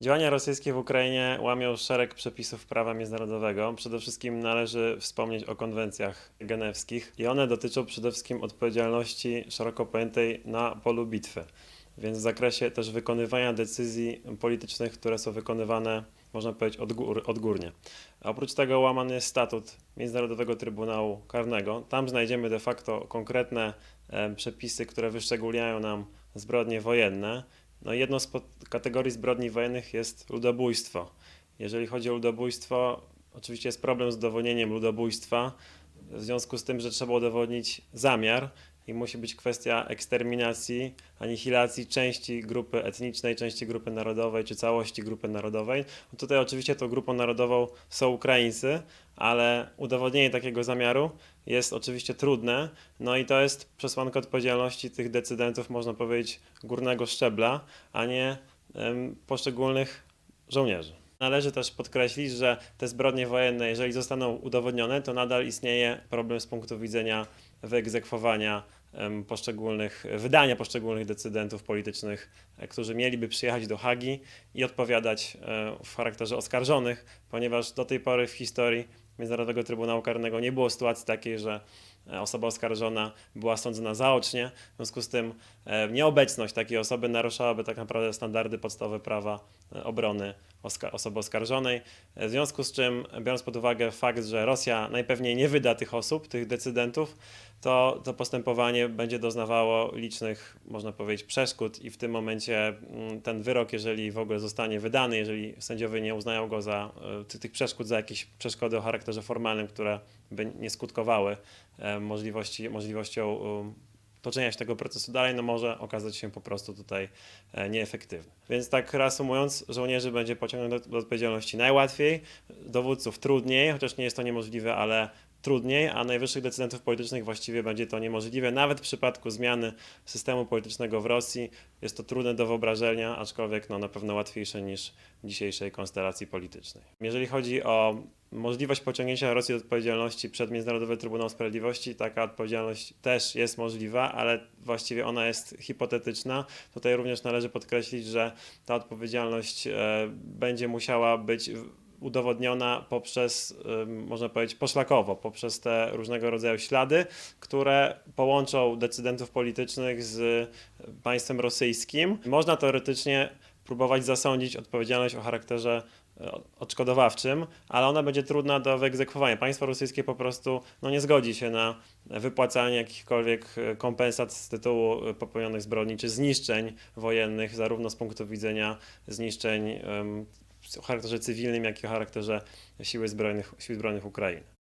Działania rosyjskie w Ukrainie łamią szereg przepisów prawa międzynarodowego. Przede wszystkim należy wspomnieć o konwencjach genewskich i one dotyczą przede wszystkim odpowiedzialności szeroko pojętej na polu bitwy. Więc w zakresie też wykonywania decyzji politycznych, które są wykonywane, można powiedzieć, odgór, odgórnie. A oprócz tego łamany jest statut Międzynarodowego Trybunału Karnego. Tam znajdziemy de facto konkretne e, przepisy, które wyszczególniają nam zbrodnie wojenne. No jedną z kategorii zbrodni wojennych jest ludobójstwo. Jeżeli chodzi o ludobójstwo, oczywiście jest problem z udowodnieniem ludobójstwa, w związku z tym, że trzeba udowodnić zamiar i musi być kwestia eksterminacji, anihilacji części grupy etnicznej, części grupy narodowej czy całości grupy narodowej. No tutaj oczywiście tą grupą narodową są Ukraińcy, ale udowodnienie takiego zamiaru jest oczywiście trudne, no i to jest przesłanka odpowiedzialności tych decydentów, można powiedzieć, górnego szczebla, a nie poszczególnych żołnierzy. Należy też podkreślić, że te zbrodnie wojenne, jeżeli zostaną udowodnione, to nadal istnieje problem z punktu widzenia wyegzekwowania poszczególnych, wydania poszczególnych decydentów politycznych, e, którzy mieliby przyjechać do Hagi i odpowiadać e, w charakterze oskarżonych, ponieważ do tej pory w historii Międzynarodowego Trybunału Karnego nie było sytuacji takiej, że osoba oskarżona była sądzona zaocznie. W związku z tym e, nieobecność takiej osoby naruszałaby tak naprawdę standardy podstawowe prawa e, obrony oska- osoby oskarżonej. E, W związku z czym, biorąc pod uwagę fakt, że Rosja najpewniej nie wyda tych osób, tych decydentów, to to postępowanie będzie doznawało licznych, można powiedzieć, przeszkód i w tym momencie mm, ten wyrok, jeżeli w ogóle zostanie wydany, jeżeli sędziowie nie uznają go za e, ty- tych przeszkód za jakieś przeszkody o charakterze formalnym, które by nie skutkowały e, możliwości, możliwością um, toczenia się tego procesu dalej, no może okazać się po prostu tutaj e, nieefektywny. Więc tak reasumując, żołnierzy będzie pociągnąć do, do odpowiedzialności najłatwiej, dowódców trudniej, chociaż nie jest to niemożliwe, ale trudniej, a najwyższych decydentów politycznych właściwie będzie to niemożliwe. Nawet w przypadku zmiany systemu politycznego w Rosji jest to trudne do wyobrażenia, aczkolwiek no, na pewno łatwiejsze niż dzisiejszej konstelacji politycznej. Jeżeli chodzi o możliwość pociągnięcia Rosji do odpowiedzialności przed Międzynarodowy Trybunał Sprawiedliwości, taka odpowiedzialność też jest możliwa, ale właściwie ona jest hipotetyczna. Tutaj również należy podkreślić, że ta odpowiedzialność e, będzie musiała być udowodniona poprzez, można powiedzieć, poszlakowo, poprzez te różnego rodzaju ślady, które połączą decydentów politycznych z państwem rosyjskim. Można teoretycznie próbować zasądzić odpowiedzialność o charakterze e, odszkodowawczym, ale ona będzie trudna do wyegzekwowania. Państwo rosyjskie po prostu no, nie zgodzi się na wypłacanie jakichkolwiek e, kompensat z tytułu popełnionych zbrodni czy zniszczeń wojennych, zarówno z punktu widzenia zniszczeń em, o charakterze cywilnym, jak i o charakterze siły zbrojnych, sił zbrojnych Ukrainy.